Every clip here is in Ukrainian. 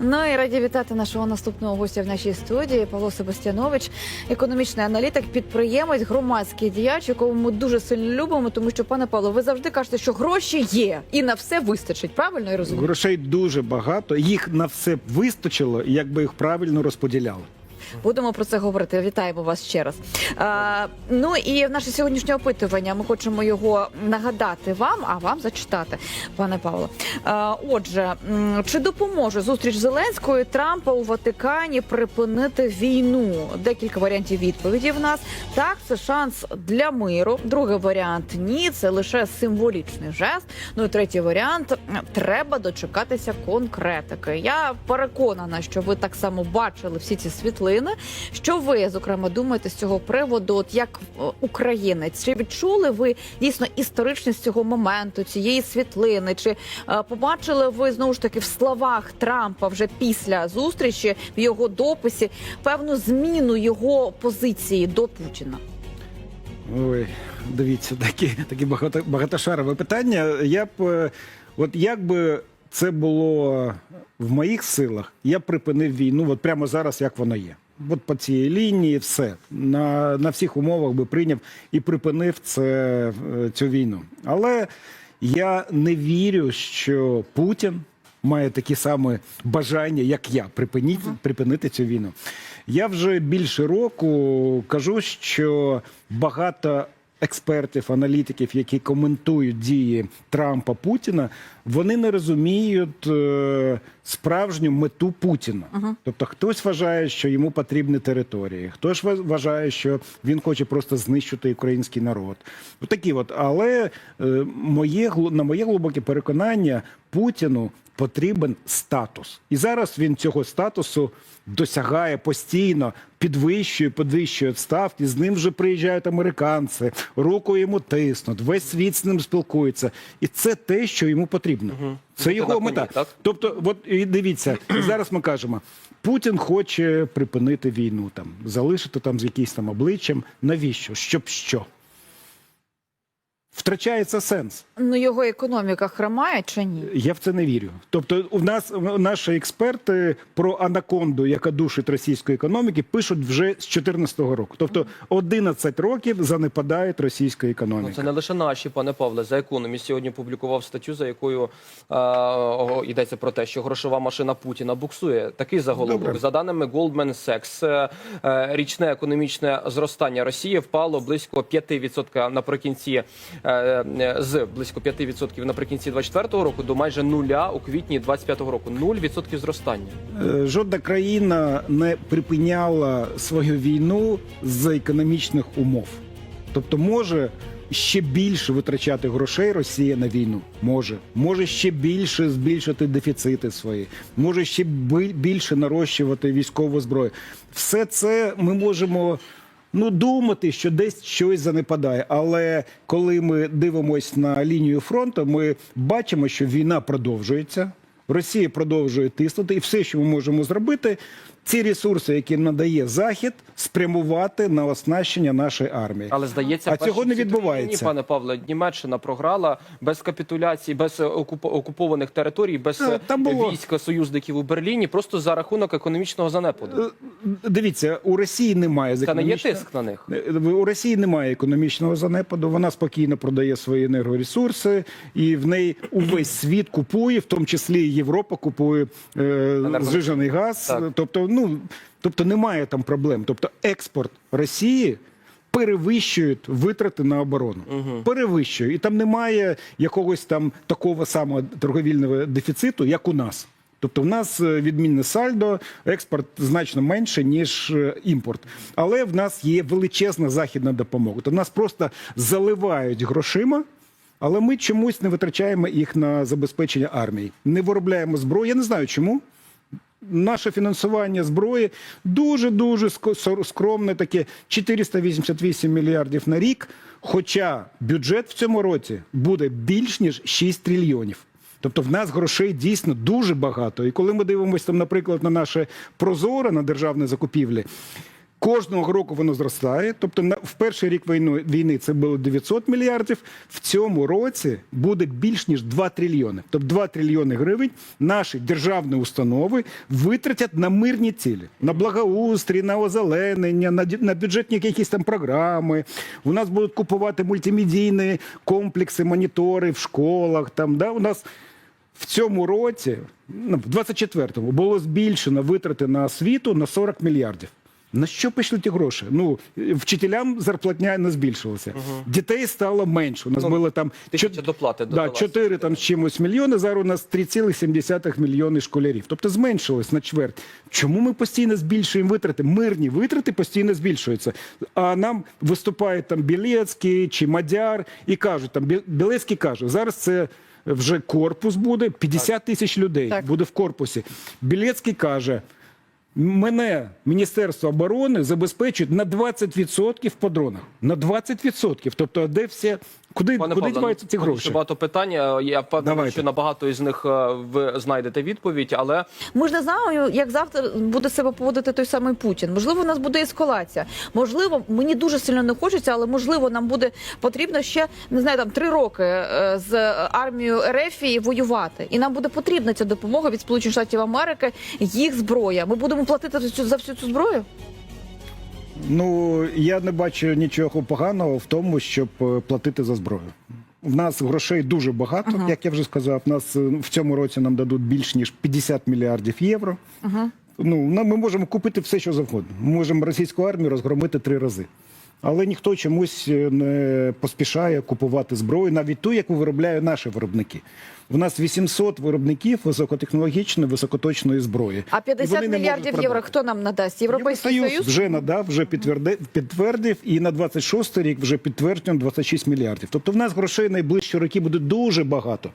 Ну і раді вітати нашого наступного гостя в нашій студії Павло Себастьянович, економічний аналітик, підприємець, громадський діяч, якого ми дуже сильно любимо. Тому що, пане Павло, ви завжди кажете, що гроші є і на все вистачить. Правильно я розумію? Грошей дуже багато. Їх на все вистачило, якби їх правильно розподіляли. Будемо про це говорити. Вітаємо вас ще раз. А, ну і в наше сьогоднішнє опитування ми хочемо його нагадати вам, а вам зачитати, пане Павло. А, отже, чи допоможе зустріч Зеленського і Трампа у Ватикані припинити війну? Декілька варіантів відповіді в нас. Так, це шанс для миру. Другий варіант ні, це лише символічний жест. Ну і третій варіант треба дочекатися конкретики. Я переконана, що ви так само бачили всі ці світлини. Що ви зокрема думаєте з цього приводу? От як е, українець, чи відчули ви дійсно історичність цього моменту, цієї світлини? Чи е, побачили ви знову ж таки в словах Трампа вже після зустрічі в його дописі певну зміну його позиції до Путіна? Ой, дивіться, такі, такі багато, багатошарове питання. Я б, е, от як би це було в моїх силах, я припинив війну, от прямо зараз, як воно є. От по цій лінії все на, на всіх умовах би прийняв і припинив це, е, цю війну. Але я не вірю, що Путін має такі самі бажання, як я, припинити, припинити цю війну. Я вже більше року кажу, що багато експертів, аналітиків, які коментують дії Трампа Путіна, вони не розуміють е, справжню мету Путіна. Тобто, хтось вважає, що йому потрібні території, хтось ва- вважає, що він хоче просто знищити український народ. От такі от, але е, моє на моє глибоке переконання, Путіну потрібен статус, і зараз він цього статусу досягає постійно, підвищує, підвищує ставки. З ним вже приїжджають американці, руку йому тиснуть, весь світ з ним спілкується, і це те, що йому потрібно. Це його мета. так? Тобто, от і дивіться, зараз ми кажемо. Путін хоче припинити війну, там залишити там з якимось там обличчям. Навіщо? Щоб що? Втрачається сенс. Ну його економіка хромає чи ні? Я в це не вірю. Тобто, у нас наші експерти про анаконду, яка душить російської економіки, пишуть вже з 2014 року. Тобто 11 років занепадає російська Ну, це не лише наші, пане Павле. За економіст сьогодні публікував статтю, за якою е, йдеться про те, що грошова машина Путіна буксує. Такий заголовок. Добре. За даними Goldman Sachs, е, е, річне економічне зростання Росії впало близько 5% наприкінці е, з близько 5% наприкінці 24 року до майже нуля у квітні 25 року. 0% зростання. Е, Жодна країна не припиняла свою війну з економічних умов. Тобто, може ще більше витрачати грошей Росія на війну. Може, може ще більше збільшити дефіцити свої, може ще більше нарощувати військову зброю. Все це ми можемо. Ну, думати, що десь щось занепадає. Але коли ми дивимося на лінію фронту, ми бачимо, що війна продовжується. Росія продовжує тиснути, і все, що ми можемо зробити, ці ресурси, які надає Захід, спрямувати на оснащення нашої армії. Але здається, А цього не відбувається. пане Павле, Німеччина програла без капітуляції, без окупованих територій, без Е, там було- військ союзників у Берліні, просто за рахунок економічного занепаду. Е, Дивіться, у Росії немає Це не є тиск на них. Е, У Росії немає економічного занепаду. Вона спокійно продає свої енергоресурси, і в неї увесь світ купує, в тому числі і Європа купує е, зжижений газ. Так. Тобто, ну тобто немає там проблем. Тобто, експорт Росії. Перевищують витрати на оборону, перевищують, і там немає якогось там такого самого торговільного дефіциту, як у нас. Тобто, в нас е, відмінне сальдо, експорт значно менше ніж е, імпорт. Але в нас є величезна західна допомога. То нас просто заливають грошима. Але ми чомусь не витрачаємо їх на забезпечення армії, не виробляємо зброю. Я не знаю чому. Наше фінансування зброї дуже дуже скромне, таке 488 мільярдів на рік. Хоча бюджет в цьому році буде більш ніж 6 трильйонів. Тобто в нас грошей дійсно дуже багато. І коли ми дивимося там, наприклад, на наше прозоре на державні закупівлі. Кожного року воно зростає. Тобто, в перший рік війни, це було 900 мільярдів. В цьому році буде більш ніж 2 трильйони. Тобто 2 трильйони гривень наші державні установи витратять на мирні цілі, на благоустрій, на озеленення, на, на бюджетні якісь там програми. У нас будуть купувати мультимедійні комплекси, монітори в школах. Там да у нас. В цьому році, ну, в 24-му, було збільшено витрати на освіту на 40 мільярдів. На що пішли ті гроші? Ну, вчителям зарплатня не збільшилася. Дітей стало менше. У нас Ну, було там тисяча доплати да, 4 там з чимось мільйони, зараз у нас 3,7 мільйони школярів. Тобто зменшилось на чверть. Чому ми постійно збільшуємо витрати? Мирні витрати постійно збільшуються. А нам виступає там Білецький чи Мадяр і кажуть, там Білецький каже, зараз це вже корпус буде, 50 тисяч людей Так. буде в корпусі. Білецький каже, мене Міністерство оборони забезпечують на 20% по дронах. На 20%. Тобто, де все, куди, Пане куди діваються ці ну, гроші? Багато питань. Я впевнений, Давайте. що на багато із них е, ви знайдете відповідь, але Ми ж не знаємо, як завтра буде себе поводити той самий Путін. Можливо, у нас буде ескалація. Можливо, мені дуже сильно не хочеться, але можливо, нам буде потрібно ще не знаю, там три роки е, з армією РФ воювати. І нам буде потрібна ця допомога від Сполучених Штатів Америки, їх зброя. Ми будемо платити за цю за всю цю зброю. Ну я не бачу нічого поганого в тому, щоб е, платити за зброю. В нас грошей дуже багато, як я вже сказав. Нас е, в цьому році нам дадуть більш ніж 50 мільярдів євро. Ну нам- ми можемо купити все, що завгодно. Ми можемо російську армію розгромити три рази. Але ніхто чомусь е, не поспішає купувати зброю, навіть ту, яку виробляють наші виробники. У нас 800 виробників високотехнологічної, високоточної зброї. А І 50 вони не можуть мільярдів євро хто нам надасть? Європейський Євросоюз Союз? вже надав, вже підтвердив, підтвердив, і на 26 рік вже підтверджено 26 мільярдів. Тобто в нас грошей найближчі роки буде дуже багато.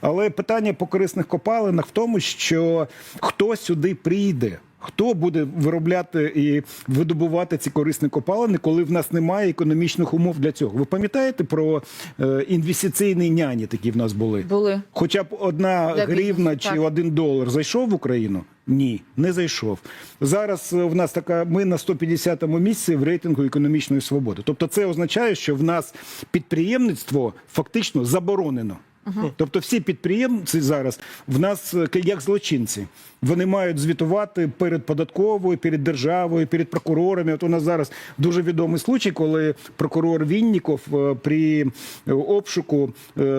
Але питання по корисних копалинах в тому, що хто сюди прийде. Хто буде виробляти і видобувати ці корисні копалини, коли в нас немає економічних умов для цього? Ви пам'ятаєте про е, інвестиційні няні, такі в нас були? Були. Хоча б одна Для гривна бізнесу, чи так. один долар зайшов в Україну? Ні, не зайшов. Зараз е, в нас така. Ми на 150-му місці в рейтингу економічної свободи. Тобто, це означає, що в нас підприємництво фактично заборонено. Тобто, всі підприємці зараз в нас е, як злочинці. Вони мають звітувати перед податковою, перед державою, перед прокурорами. От у нас зараз дуже відомий случай, коли прокурор Вінніков е, при е, обшуку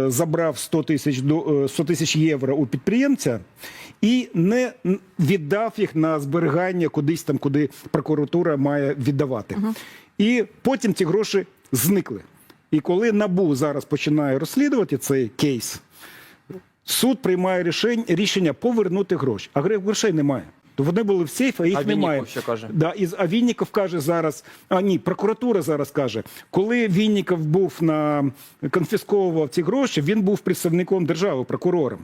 забрав 100 тисяч до- е, 100 тисяч євро у підприємця і не віддав їх на зберігання кудись там, куди прокуратура має віддавати. І потім ці гроші зникли. І коли НАБУ зараз починає розслідувати цей кейс, суд приймає рішень, рішення повернути гроші. А грошей немає. То вони були в сейф, а їх А немає. що каже? Да, і, а Вінніков каже зараз, а ні, прокуратура зараз каже, коли Вінніков був на конфісковував ці гроші, він був представником держави, прокурором.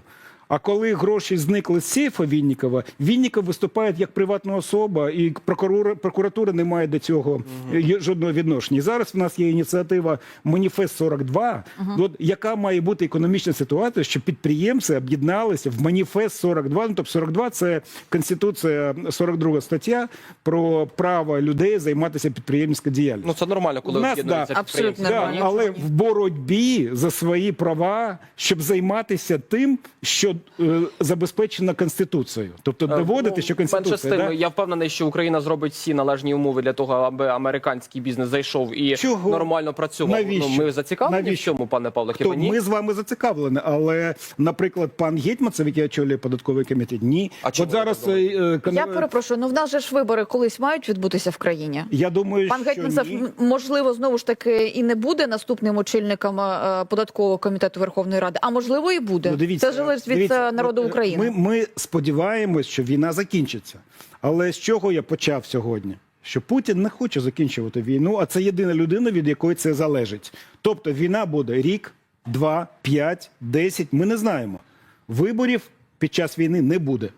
А коли гроші зникли з сейфа Віннікова, Вінніков виступає як приватна особа, і прокурор, прокуратура не має до цього е, жодного відношення. І зараз в нас є ініціатива Маніфест 42, от, яка має бути економічна ситуація, щоб підприємці об'єдналися в Маніфест 42. Ну, тобто 42 – це Конституція, 42 стаття про право людей займатися підприємницькою діяльністю. ну це нормально, коли У нас, об'єднуються да, абсолютно Да, але в боротьбі за свої права, щоб займатися тим, що е, забезпечено конституцією, тобто доводити, Ну, що менше з тим, да? я впевнений, що Україна зробить всі належні умови для того, аби американський бізнес зайшов і Чого? нормально працював. Навіщо? Ну, ми зацікавлені Навіщо? в цьому, пане Павло? Хіба ні? ми з вами зацікавлені, але, наприклад, пан Гетьманцев, який очолює податковий комітет, ні. А чому От зараз ви е, е, кон- Я перепрошую, ну в нас же ж вибори колись мають відбутися в країні. я думаю, Пан що Гетьманцев, ні. м, можливо, знову ж таки і не буде наступним очільником е, податкового комітету Верховної Ради, а можливо і буде. Ну, дивіться, Це залежить від дивіться, народу України. Ми, ми сподіваємось, що війна закінчиться. Але з чого я почав сьогодні? Що Путін не хоче закінчувати війну, а це єдина людина, від якої це залежить. Тобто війна буде рік, два, п'ять, десять. Ми не знаємо. Виборів під час війни не буде.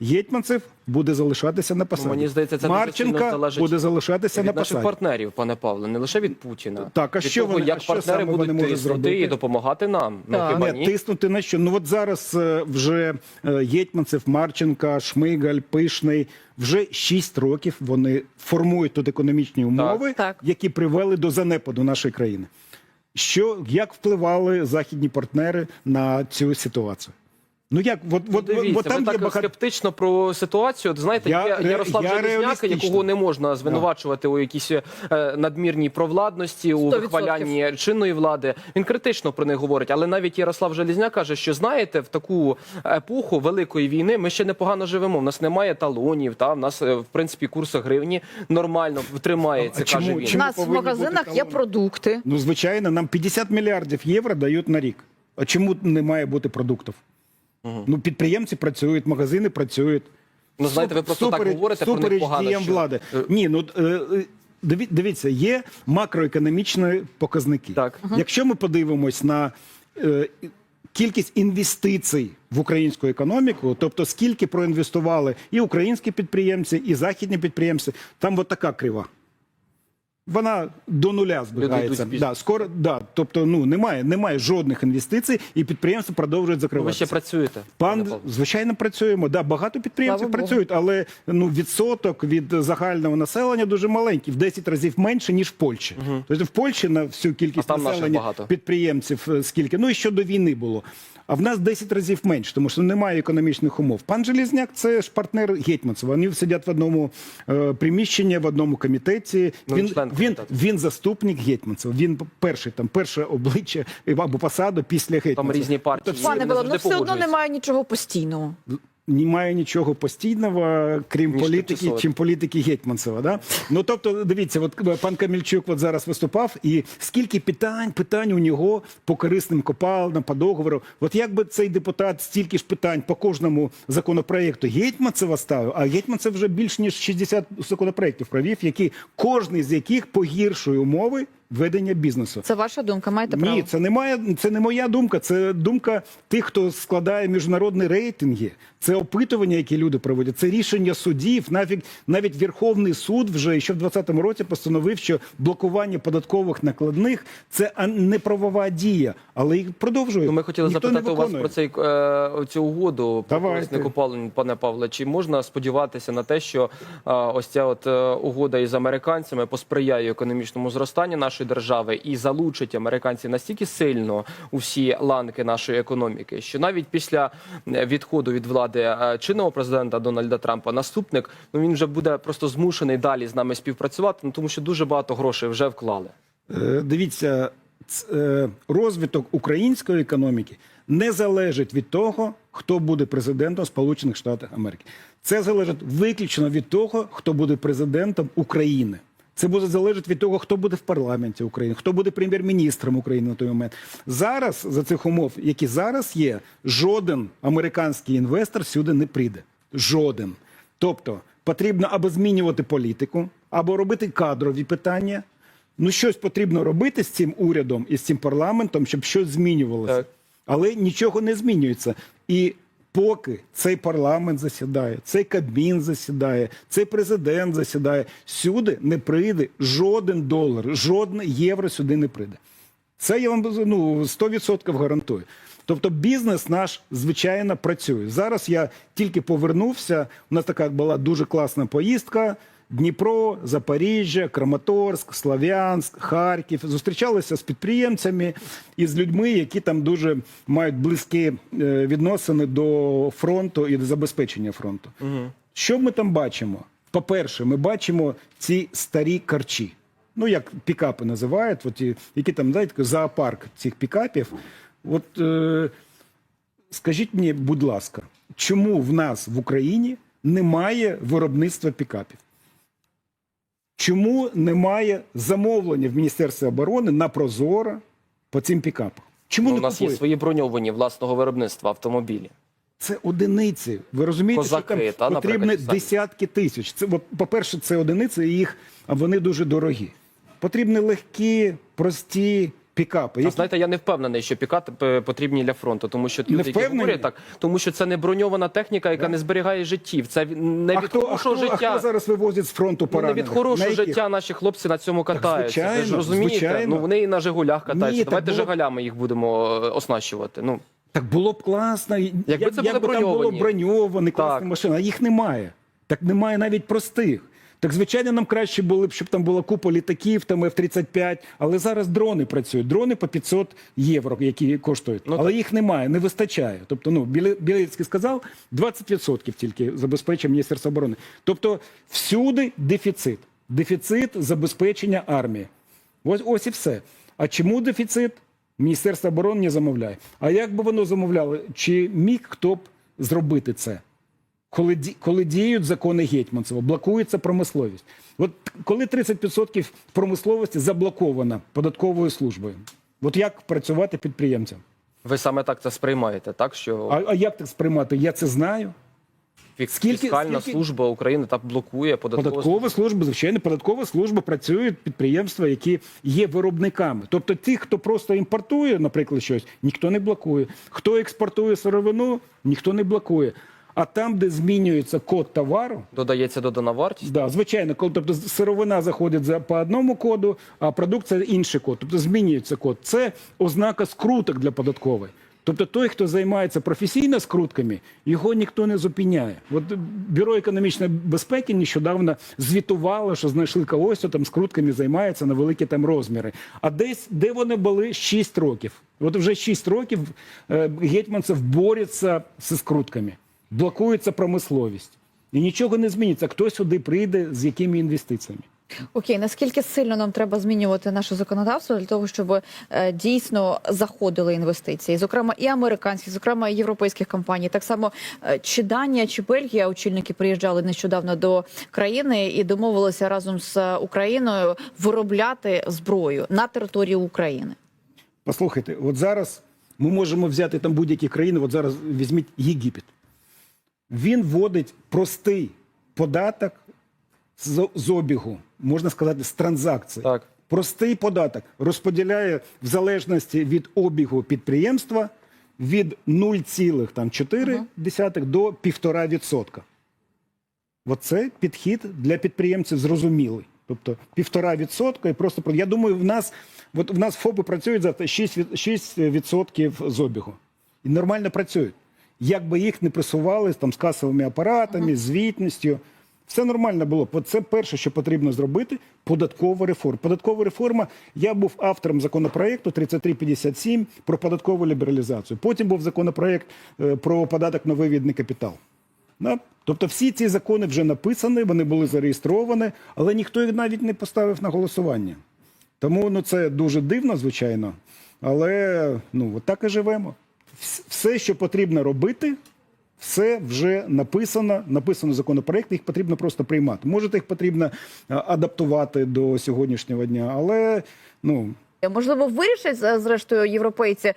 Гетьманцев буде залишатися на посаді. Ну, мені здається, це Марченка залежить буде залишатися від на наших партнерів, пане Павло, не лише від Путіна. Так, а від що того, вони- як що партнери саме вони будуть тиснути зробити? і допомагати нам. Ну, Так. хіба Не, ні? тиснути на що? Ну от зараз е, вже е, Гетьманцев, Марченка, Шмигаль, Пишний. Вже 6 років вони формують тут економічні умови, Так. які привели до занепаду нашої країни. Що як впливали західні партнери на цю ситуацію? Ну як от, Ну, от, Дивіться, от, там ви є так багато. скептично про ситуацію. От знаєте, Я є Ярослав Железняк, якого не можна звинувачувати у якійсь е, надмірній провладності, у 100%. вихвалянні чинної влади. Він критично про них говорить. Але навіть Ярослав Железняк каже, що знаєте, в таку епоху великої війни ми ще непогано живемо. В нас немає талонів. Та в нас е, в принципі курс гривні нормально тримається. А чому- каже він. У нас в магазинах є продукти. Ну звичайно, нам 50 мільярдів євро дають на рік. А чому не має бути продуктів? Ну підприємці працюють, магазини працюють. Ну, знаєте, ви просто так Супереч- говорите про них погано, що- влади. Е. Ні, ну е, е, диві- дивіться, є макроекономічні показники. Так. Якщо ми подивимось на е, кількість інвестицій в українську економіку, тобто скільки проінвестували і українські підприємці, і західні підприємці, там от така крива. Вона до нуля збирається. йдуть Да, скоро, да, тобто ну, немає, немає жодних інвестицій, і підприємства продовжують Ну, ви ще працюєте. Пан, звичайно, працюємо. Да, багато підприємців Слава Богу. працюють, але ну відсоток від загального населення дуже маленький, в 10 разів менше ніж в Польщі. Тобто в Польщі на всю кількість А населення багато. підприємців е, скільки. Ну і що до війни було. А в нас 10 разів менше, тому що немає економічних умов. Пан Желізняк це ж партнер Гетьманцева. Вони сидять в одному е, приміщенні, в одному комітеті. Ну, він, член він, він заступник Гетьманцева. Він перший там перше обличчя або посаду після Гетьманцева. Там різні партії. Тобто Пане Володимир, ну все одно немає нічого постійного. Немає нічого постійного, крім Ніж політики, чим політики Гетьманцева. Да? Ну тобто, дивіться, от е, пан Камільчук от зараз виступав, і скільки питань, питань у нього по корисним копалинам, по договору. От якби цей депутат стільки ж питань по кожному законопроекту Гетьманцева ставив, а Гетьманцев вже більш ніж 60 законопроектів провів, які кожний з яких погіршує умови ведення бізнесу. Це ваша думка, маєте право. Ні, це не моя, це не моя думка. Це думка тих, хто складає міжнародні рейтинги. Це опитування, які люди проводять. Це рішення судів. Навіть навіть Верховний суд вже ще в 2020 році постановив, що блокування податкових накладних це а, не правова дія, але їх продовжують. Ну, ми хотіли Ніхто запитати у вас про цей е, цю угоду про Давайте. корисне копалень, пане Павле. Чи можна сподіватися на те, що е, ось ця от е, угода із американцями посприяє економічному зростанню нашої держави і залучить американців настільки сильно у всі ланки нашої економіки, що навіть після е, відходу від влади е, чинного президента Дональда Трампа наступник ну він вже буде просто змушений далі з нами співпрацювати, ну тому що дуже багато грошей вже вклали. Е, Дивіться, розвиток української економіки не залежить від того, хто буде президентом Сполучених Штатів Америки. Це залежить виключно від того, хто буде президентом України. Це буде залежати від того, хто буде в парламенті України, хто буде прем'єр-міністром України на той момент. Зараз за цих умов, які зараз є, жоден американський інвестор сюди не прийде. Жоден. Тобто потрібно або змінювати політику, або робити кадрові питання. Ну, щось потрібно робити з цим урядом і з цим парламентом, щоб щось змінювалося. Але нічого не змінюється. І поки цей парламент засідає, цей кабмін засідає, цей президент засідає, сюди не прийде жоден долар, жодне євро сюди не прийде. Це я вам ну, 100% гарантую. Тобто бізнес наш звичайно працює. Зараз я тільки повернувся. У нас така була дуже класна поїздка. Дніпро, Запоріжжя, Краматорськ, Слов'янськ, Харків. Зустрічалися з підприємцями і з людьми, які там дуже мають близькі е, відносини до фронту і до забезпечення фронту. Що ми там бачимо? По-перше, ми бачимо ці старі карчі. Ну, як пікапи називають, от, які там, знаєте, зоопарк цих пікапів. От е, скажіть мені, будь ласка, чому в нас в Україні немає виробництва пікапів? Чому немає замовлення в Міністерстві оборони на Прозоро по цим пікапам? Чому Ну, не у нас є свої броньовані власного виробництва автомобілі. Це одиниці. Ви розумієте, Козаки, що там потрібні десятки тисяч. Це, по-перше, це одиниці, і їх, вони дуже дорогі. Потрібні легкі, прості, Пікапи. А які- знаєте, я не впевнений, що пікати е, потрібні для фронту, тому що люди, які говорять так, тому що це не броньована техніка, яка не зберігає життів. Це не а, від хто, а, хорошого хто, а життя. хто зараз вивозить з фронту Ну, не від хорошого На життя наші хлопці на цьому катаються. Ви ж розумієте? звичайно. Ну вони і на Жигулях катаються. Ні, Давайте було- Жигалями їх будемо е, оснащувати. Ну Так було б класно, Якби це були якби там було броньовані. броньовані класні машини, а їх немає. Так немає навіть простих. Так, звичайно, нам краще було б, щоб там була купа літаків, там F-35, але зараз дрони працюють. Дрони по 500 євро, які коштують. Ну, але так. їх немає, не вистачає. Тобто, ну, Біле- Білецький сказав, 20% тільки забезпечує Міністерство оборони. Тобто, всюди дефіцит. Дефіцит забезпечення армії. Ось, ось і все. А чому дефіцит? Міністерство оборони не замовляє. А як би воно замовляло? Чи міг хто б зробити це? Коли, ді- коли діють закони Гетьманцева, блокується промисловість. От коли 30% промисловості заблокована податковою службою, от як працювати підприємцям? ви саме так це сприймаєте, так що А, а як так сприймати? Я це знаю. скільки- фіскальна скільки- служба України так блокує податкову Податкова служба, звичайно, податкова служба працюють підприємства, які є виробниками. Тобто ті, хто просто імпортує, наприклад, щось, ніхто не блокує. Хто експортує сировину, ніхто не блокує. А там, де змінюється код товару, додається додана вартість. Да, звичайно, коли тобто сировина заходить за по одному коду, а продукція інший код. Тобто змінюється код. Це ознака скруток для податкової. Тобто той, хто займається професійно скрутками, його ніхто не зупиняє. От бюро економічної безпеки нещодавно звітувало, що знайшли когось, хто там скрутками займається на великі там розміри. А десь де вони були 6 років. От вже 6 років е, гетьманцев бореться зі скрутками, блокується промисловість. І нічого не зміниться. Хто сюди прийде з якими інвестиціями? Окей, наскільки сильно нам треба змінювати наше законодавство для того, щоб е, дійсно заходили інвестиції, зокрема і американські, зокрема і європейських компаній. Так само е, чи Данія, чи Бельгія очільники приїжджали нещодавно до країни і домовилися разом з Україною виробляти зброю на території України. Послухайте, от зараз ми можемо взяти там будь-які країни. От зараз візьміть Єгипет. Він вводить простий податок з, з обігу, можна сказати, з транзакцій. Так. Простий податок розподіляє в залежності від обігу підприємства від 0,4 до 1,5%. Оце підхід для підприємців зрозумілий. Тобто півтора відсотка і просто про- я думаю, в нас от в нас ФОПи працюють за 6%, від- 6% з обігу. І нормально працюють. Як би їх не присували там з касовими апаратами, звітністю. Все нормально було. Це перше, що потрібно зробити податкова реформа. Податкова реформа. Я був автором законопроекту 3357 про податкову лібералізацію. Потім був законопроект е, про податок на вивідний капітал. Да? Тобто всі ці закони вже написані, вони були зареєстровані, але ніхто їх навіть не поставив на голосування. Тому ну, це дуже дивно, звичайно. Але ну, от так і живемо. Вс- Все, що потрібно робити, все вже написано, написано законопроект, їх потрібно просто приймати. Може, їх потрібно адаптувати до сьогоднішнього дня, але ну, Можливо, вирішать зрештою європейці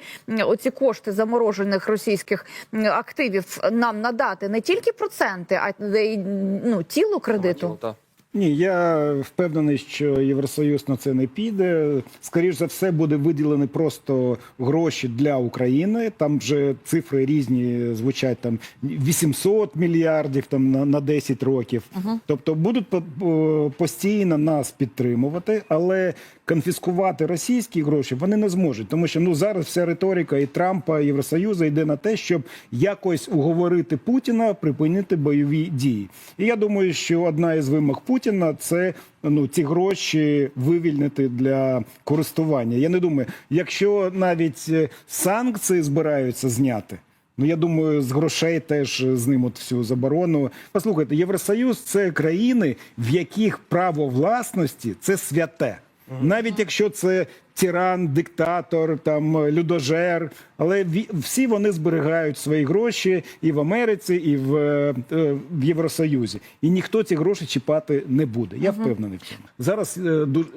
оці кошти заморожених російських активів нам надати не тільки проценти, а й ну тіло кредиту. Ні, я впевнений, що Євросоюз на це не піде. Скоріш за все, буде виділені просто гроші для України. Там вже цифри різні звучать там 800 мільярдів там на, на 10 років. Тобто будуть по- по- постійно нас підтримувати, але конфіскувати російські гроші вони не зможуть, тому що ну зараз вся риторика і Трампа, і Євросоюзу йде на те, щоб якось уговорити Путіна припинити бойові дії. І я думаю, що одна із вимог Путіна це ну ці гроші вивільнити для користування. Я не думаю, якщо навіть е, санкції збираються зняти. Ну, я думаю, з грошей теж знимуть всю заборону. Послухайте, Євросоюз це країни, в яких право власності це святе. Навіть якщо це тиран, диктатор, там людожер, але всі вони зберігають свої гроші і в Америці, і в, е, е, в Євросоюзі. І ніхто ці гроші чіпати не буде. Я впевнений в цьому. Зараз е,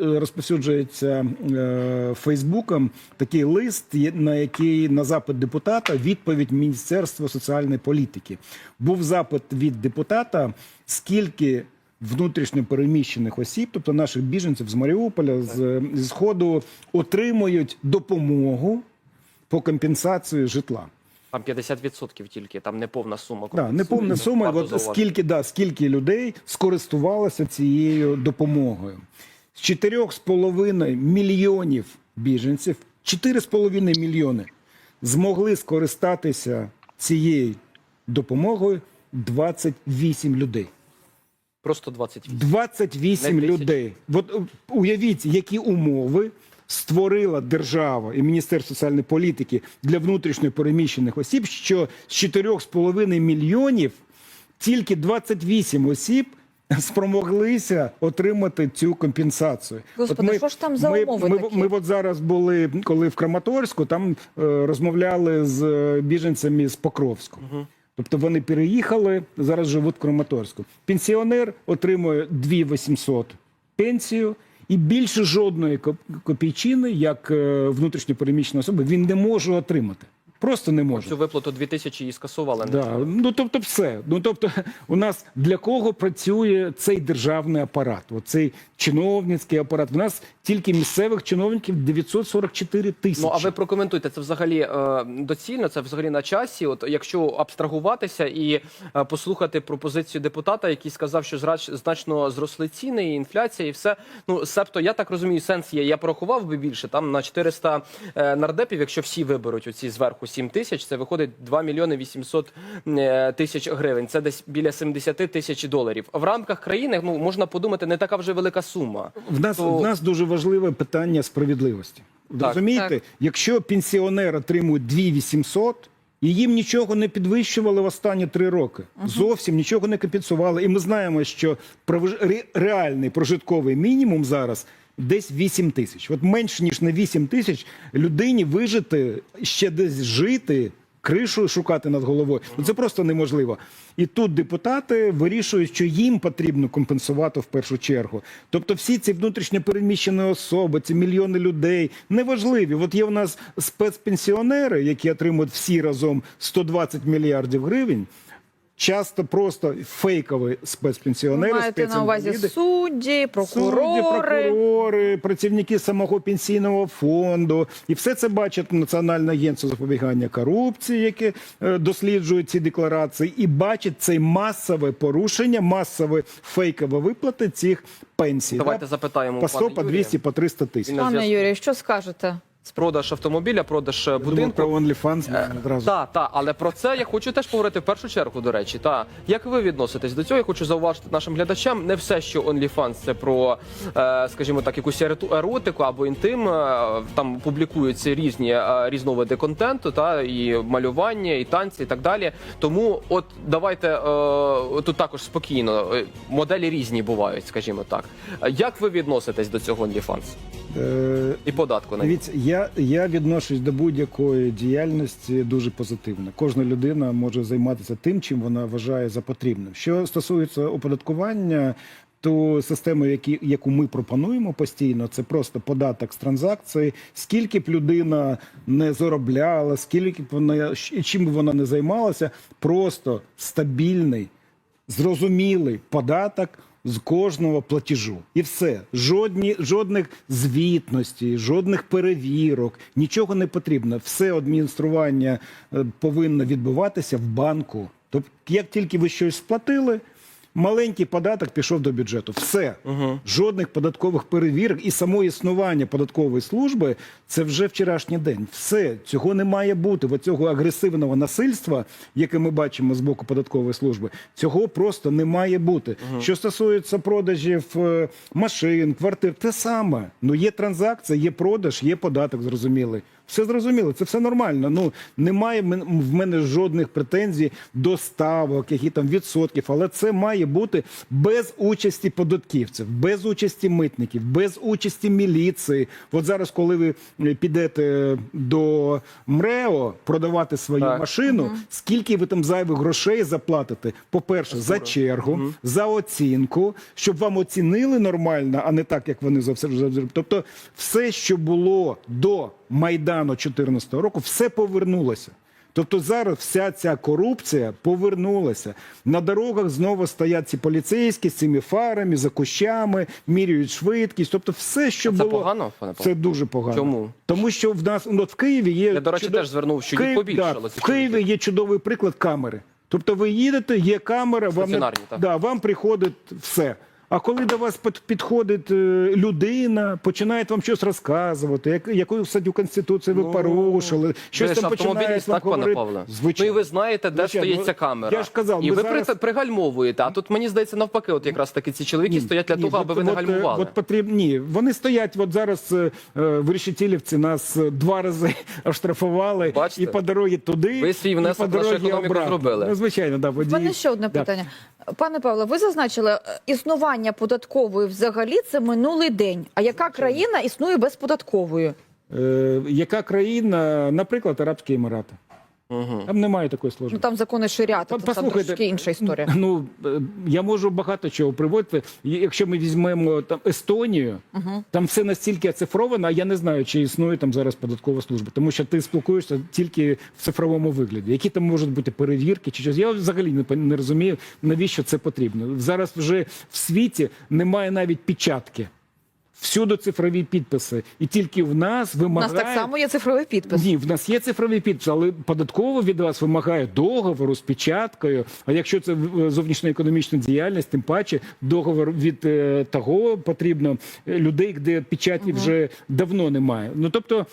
е, розповсюджується е, Фейсбуком такий лист, на який на запит депутата відповідь Міністерства соціальної політики. Був запит від депутата, скільки внутрішньо переміщених осіб, тобто наших біженців з Маріуполя, з, з Сходу, отримують допомогу по компенсації житла. Там 50% тільки, там не повна сума. Да, не повна сума. От скільки, да, скільки людей скористувалося цією допомогою? З 4,5 мільйонів біженців, 4,5 мільйони змогли скористатися цією допомогою 28 людей. Просто 20. 28 Не людей. От е, уявіть, які умови створила держава і Міністерство соціальної політики для внутрішньо переміщених осіб, що з 4,5 мільйонів тільки 28 осіб спромоглися отримати цю компенсацію. Господи, що ж там за ми, умови ми, такі? ми от зараз були, коли в Краматорську, там е, розмовляли з е, біженцями з Покровську. Тобто вони переїхали, зараз живуть в Краматорську. Пенсіонер отримує 2800 пенсію, і більше жодної копійчини, як е, внутрішньо особа, він не може отримати. Просто не може. Цю виплату 2000 і скасували. Да. Ну тобто, все. Ну тобто, у нас для кого працює цей державний апарат? Оцей чиновницький апарат. У нас тільки місцевих чиновників 944 тисячі. Ну а ви прокоментуйте, це взагалі е, доцільно, це взагалі на часі. От якщо абстрагуватися і е, послухати пропозицію депутата, який сказав, що зрач, значно зросли ціни, і інфляція, і все. Ну себто, я так розумію, сенс є. Я порахував би більше там на 400 е, нардепів. Якщо всі виберуть оці зверху 7 тисяч, це виходить 2 мільйони 800 е, тисяч гривень. Це десь біля 70 тисяч доларів. В рамках країни ну можна подумати, не така вже велика сума. В нас, То- в нас дуже важливе питання справедливості. Так. Розумієте, Так. якщо пенсіонер отримує 2800, і їм нічого не підвищували в останні три роки. Зовсім нічого не компенсували. І ми знаємо, що реальний прожитковий мінімум зараз десь 8 тисяч. От менш ніж на 8 тисяч людині вижити, ще десь жити. Кришу шукати над головою, ну це просто неможливо. І тут депутати вирішують, що їм потрібно компенсувати в першу чергу. Тобто, всі ці внутрішньо переміщені особи, ці мільйони людей неважливі. От є у нас спецпенсіонери, які отримують всі разом 120 мільярдів гривень. Часто просто фейкові Ви спецпенсіонери, маєте на увазі судді, прокурори. Судді, прокурори, працівники самого пенсійного фонду, і все це бачить Національне агентство запобігання корупції, яке е, досліджує ці декларації, і бачить це масове порушення, масове фейкове виплати цих пенсій. Давайте Да? запитаємо по у 100, пана по Юрія. 200, по 300 тисяч. Пане. Юрію, що скажете? Продаж автомобіля, продаж е, Я думав, будинку. про OnlyFans одразу. Так, так, але про це я хочу теж поговорити в першу чергу. До речі, та як ви відноситесь до цього? Я хочу зауважити нашим глядачам. Не все, що OnlyFans – це про, е, скажімо так, якусь еротику або інтим. Е, Там публікуються різні е, різновиди контенту, та і малювання, і танці, і так далі. Тому, от давайте е, тут також спокійно. Е, Моделі різні бувають, скажімо так. Е, Як ви відноситесь до цього OnlyFans? Е, і податку на? Дивіться, я, я відношусь до будь-якої діяльності дуже позитивно. Кожна людина може займатися тим, чим вона вважає за потрібним. Що стосується оподаткування, то систему, які, яку ми пропонуємо постійно, це просто податок з транзакції. Скільки б людина не заробляла, скільки б вона чим би вона не займалася, просто стабільний зрозумілий податок з кожного платежу. І все. Жодні, жодних звітностей, жодних перевірок, нічого не потрібно. Все адміністрування е, повинно відбуватися в банку. Тобто, як тільки ви щось сплатили, маленький податок пішов до бюджету. Все. Жодних податкових перевірок і само існування податкової служби це вже вчорашній день. Все. Цього не має бути. Оцього агресивного насильства, яке ми бачимо з боку податкової служби, цього просто не має бути. Що стосується продажів е, машин, квартир, те саме. Ну є транзакція, є продаж, є податок, зрозумілий. Все зрозуміло, це все нормально. Ну немає в мене жодних претензій до ставок, які там відсотків, але це має бути без участі податківців, без участі митників, без участі міліції. От зараз, коли ви е, підете до МРЕО продавати свою Так. машину, скільки ви там зайвих грошей заплатите? По-перше, за чергу, за оцінку, щоб вам оцінили нормально, а не так, як вони завжди. Тобто, все, що було до Майдану 2014 року, все повернулося. Тобто зараз вся ця корупція повернулася. На дорогах знову стоять ці поліцейські з цими фарами, за кущами, міряють швидкість. Тобто, все, що Це було погано, пане Павло? це дуже погано. Чому? Тому що в нас ну, от в Києві є Я, до речі, теж звернув, що в Києві, побільшало да, в Києві є чудовий приклад камери. Тобто ви їдете, є камера, вам, не- да, вам приходить все. А коли до вас під- підходить е, людина, починає вам щось розказувати, як, яку статтю Конституції ви Ну, порушили, щось там вам так, пане говорити. Павле? Звичайно. Ну і ви знаєте, де Звичайно. стоїть ця камера. Я ж казав, і ви зараз- при- пригальмовуєте. А тут мені здається навпаки, от якраз таки ці чоловіки стоять для того, аби ви не от, е, гальмували. От потрібно, ні, вони стоять, от зараз е, е, в Решетілівці нас два рази оштрафували Бачите? і по дорозі туди, Ви свій внесок в нашу економіку обратно. зробили. Ну, звичайно, да, водії. У мене ще одне Да. питання. Пане Павло, ви зазначили, е, існування податкової взагалі це минулий день. А яка країна існує без податкової? Е, яка країна, наприклад, Арабські Емірати? Угу. Там немає такої Ну там закони ширяти, це трошки інша історія. Ну е, я можу багато чого приводити. Якщо ми візьмемо там Естонію, там все настільки оцифровано, а я не знаю, чи існує там зараз податкова служба, тому що ти спілкуєшся тільки в цифровому вигляді. Які там можуть бути перевірки чи щось? Я взагалі не, не розумію, навіщо це потрібно. Зараз вже в світі немає навіть печатки. Всюди цифрові підписи, і тільки в нас У нас так само є цифровий підпис. Ні, в нас є цифровий підпис, але податково від вас вимагає договору з печаткою. А якщо це е, зовнішньоекономічна діяльність, тим паче договор від е, того потрібно е, людей, де печаті вже давно немає. Ну тобто.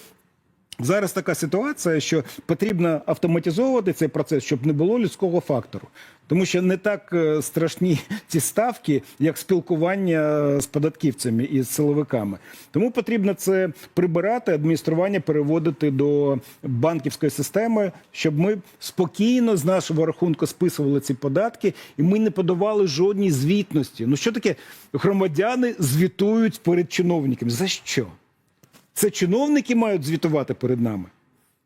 Зараз така ситуація, що потрібно автоматизовувати цей процес, щоб не було людського фактору. Тому що не так е, страшні ці ставки, як спілкування з податківцями і з силовиками. Тому потрібно це прибирати, адміністрування переводити до банківської системи, щоб ми спокійно з нашого рахунку списували ці податки, і ми не подавали жодній звітності. Ну що таке громадяни звітують перед чиновниками? За що? Це чиновники мають звітувати перед нами.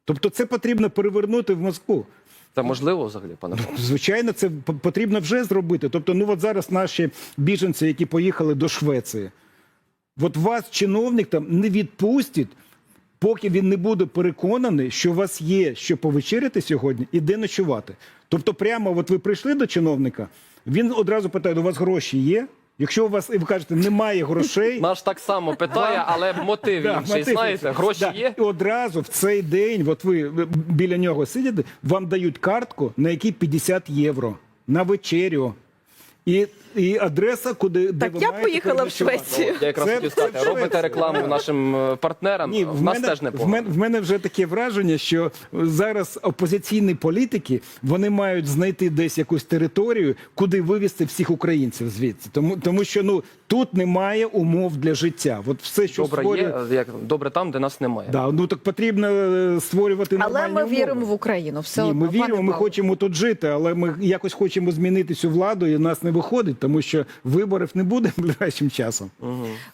Тобто це потрібно перевернути в Москву. Це можливо взагалі, пане Звичайно, це потрібно вже зробити. Тобто, ну от зараз наші біженці, які поїхали до Швеції, от вас чиновник там не відпустить, поки він не буде переконаний, що у вас є що повечеряти сьогодні і де ночувати. Тобто, прямо от ви прийшли до чиновника, він одразу питає: у вас гроші є? Якщо у вас і ви кажете, немає грошей. Наш так само питає, але мотив Да, інший. мотив Знаєте, інший. гроші Да. є. І одразу в цей день, от ви ви біля нього сидите, вам дають картку, на якій 50 євро на вечерю. І, і адреса, куди де Так, ви я маєте поїхала в переночувати. Швецію. Я якраз Це- хотів це сказати, Швеція, робите рекламу нашим е, партнерам. Ні, в в нас мене, теж не в, мене, в мене вже таке враження, що зараз опозиційні політики вони мають знайти десь якусь територію, куди вивезти всіх українців звідси. Тому, тому що ну тут немає умов для життя. От все, що Добре створює... є, як добре там, де нас немає. Да, ну так потрібно е, створювати Але нормальні ми умови. віримо в Україну. Все Ні, одно, ми пане віримо, ми Павло. хочемо тут жити, але ми якось хочемо змінити цю владу, і нас не виходить, тому що виборів не буде ближайшим часом.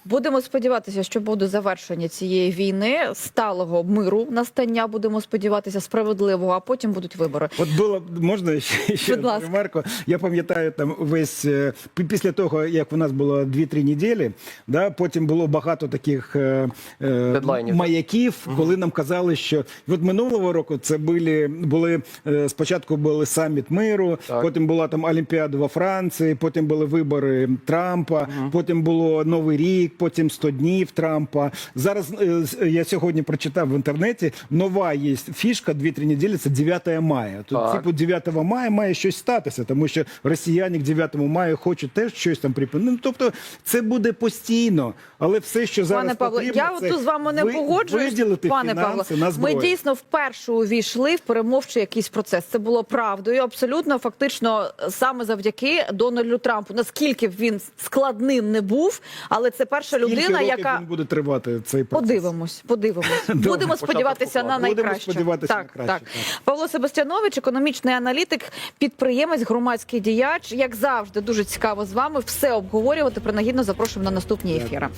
Будемо сподіватися, що буде завершення цієї війни, сталого миру настання. Будемо сподіватися справедливого, а потім будуть вибори. От було можна ще, ще ремарку. Я пам'ятаю там весь е, після того, як у нас було 2-3 неділі, да, потім було багато таких е, е, маяків, коли нам казали, що от минулого року це були, були е, спочатку були саміт миру, Так. потім була там Олімпіада во Франції, потім були вибори Трампа, потім було Новий рік, потім 100 днів Трампа. Зараз е, я сьогодні прочитав в інтернеті. Нова є фішка 2-3 неділі. Це 9 мая. Тут Так. типу 9 мая має щось статися, тому що росіяни к 9 мая хочуть теж щось там припинити. Ну, тобто це буде постійно, але все, що зараз Пане Павло, потрібно, я це тут з вами не ви- погоджуюсь. Виділити Пане Павло, на ми дійсно вперше увійшли в перемовчий якийсь процес. Це було правдою. Абсолютно, фактично, саме завдяки Дональду Трампу. Наскільки б він складним не був, але це перша Скільки людина, років яка він буде тривати цей процес? Подивимось, подивимось. Будемо сподіватися на. Будемо найкраще. сподіватися так, на краще, так. так. Павло Себастьянович, економічний аналітик, підприємець, громадський діяч. Як завжди, дуже цікаво з вами все обговорювати. Принагідно запрошуємо на наступні ефіри.